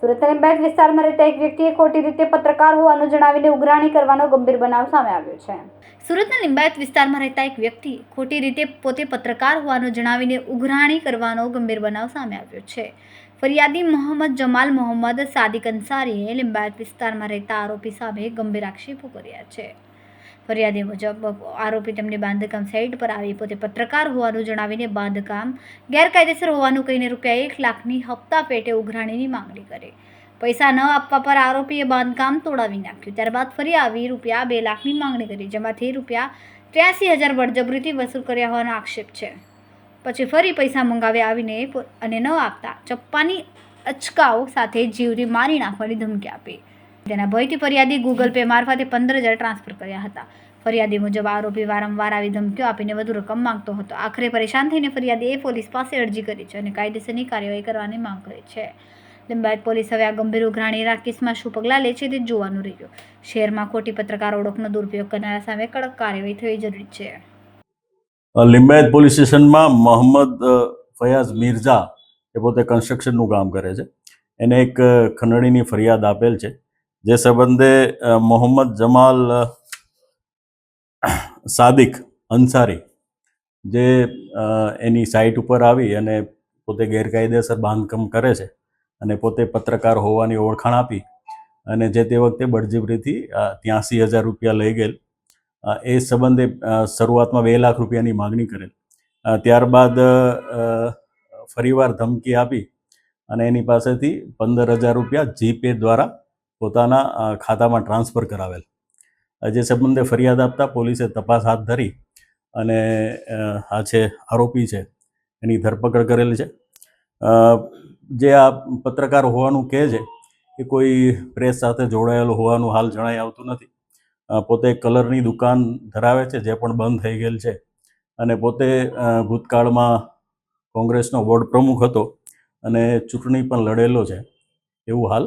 સુરતના લીંબાયત વિસ્તારમાં રહેતા એક વ્યક્તિએ ખોટી રીતે પત્રકાર હોવાનું જણાવીને ઉઘરાણી કરવાનો ગંભીર બનાવ સામે આવ્યો છે. સુરતના લિંબાયત વિસ્તારમાં રહેતા એક વ્યક્તિ ખોટી રીતે પોતે પત્રકાર હોવાનું જણાવીને ઉઘરાણી કરવાનો ગંભીર બનાવ સામે આવ્યો છે. ફરિયાદી મોહમ્મદ જમાલ મોહમ્મદ સાદિક અંસારીએ લિંબાયત વિસ્તારમાં રહેતા આરોપી સામે ગંભીર આક્ષેપો કર્યા છે. ફરિયાદી મુજબ આરોપી તેમની બાંધકામ સાઇટ પર આવી પોતે પત્રકાર હોવાનું જણાવીને બાંધકામ ગેરકાયદેસર હોવાનું કહીને રૂપિયા એક લાખની હપ્તા પેટે ઉઘરાણીની માંગણી કરી. પૈસા ન આપવા પર આરોપીએ બાંધકામ તોડાવી નાખ્યું. ત્યારબાદ ફરી આવી રૂપિયા બે લાખની માંગણી કરી, જેમાંથી રૂપિયા ત્ર્યાસી હજાર બળજબરીથી વસૂલ કર્યા હોવાનો આક્ષેપ છે. પછી ફરી પૈસા મંગાવી આવીને અને ન આપતા ચપ્પાની અચકાઓ સાથે જીવરી મારી નાખવાની ધમકી આપી. તેના ભયથી ફરિયાદી ગૂગલ પે મારફતે પંદર હજાર ટ્રાન્સફર કર્યા હતા. ફરિયાદી મુજબ આરોપી વારંવાર આવી ધમકીઓ આપીને વધુ રકમ માંગતો હતો. આખરે પરેશાન થઈને ફરિયાદીએ પોલીસ પાસે અરજી કરી છે અને કાયદેસરની કાર્યવાહી કરવાની માંગ કરી છે. લિંબાયત પોલીસ હવે આ ગંભીર ઉઘરાણીના કેસમાં શું પગલાં લે છે તે જોવાનું રહ્યું. શહેરમાં ખોટી પત્રકાર ઓળખનો દુરુપયોગ કરનારા સામે કડક કાર્યવાહી થવી જરૂરી છે. લિંબાયત પોલીસ સ્ટેશનમાં મોહમ્મદ ફયાઝ મિર્ઝા એ પોતે કન્સ્ટ્રક્શનનું કામ કરે છે. એને એક ખંડણીની ફરિયાદ આપેલ છે. જે સંબંધે મોહમ્મદ જમાલ સાદિક અંસારી જે એની સાઇટ ઉપર આવી અને પોતે ગેરકાયદેસર બાંધકામ કરે છે અને પોતે પત્રકાર હોવાની ઓળખાણ આપી અને જે તે વખતે બળજબરીથી ત્યાંસી હજાર રૂપિયા લઈ ગયેલ. એ સંબંધે શરૂઆતમાં બે લાખ રૂપિયાની માગણી કરેલ. ત્યારબાદ ફરીવાર ધમકી આપી અને એની પાસેથી પંદર હજાર રૂપિયા જીપે દ્વારા પોતાના ખાતામાં ટ્રાન્સફર કરાવેલ. જે સંબંધે ફરિયાદ આપતા પોલીસે તપાસ હાથ ધરી અને આ છે આરોપી છે, એની ધરપકડ કરેલ છે. જે આ પત્રકાર હોવાનું કહે છે, એ કોઈ પ્રેસ સાથે જોડાયેલો હોવાનું હાલ જણાઈ આવતું નથી. પોતે કલરની દુકાન ધરાવે છે, જે પણ બંધ થઈ ગયેલ છે. અને પોતે ભૂતકાળમાં કોંગ્રેસનો વોર્ડ પ્રમુખ હતો અને ચૂંટણી પણ લડેલો છે. એવું હાલ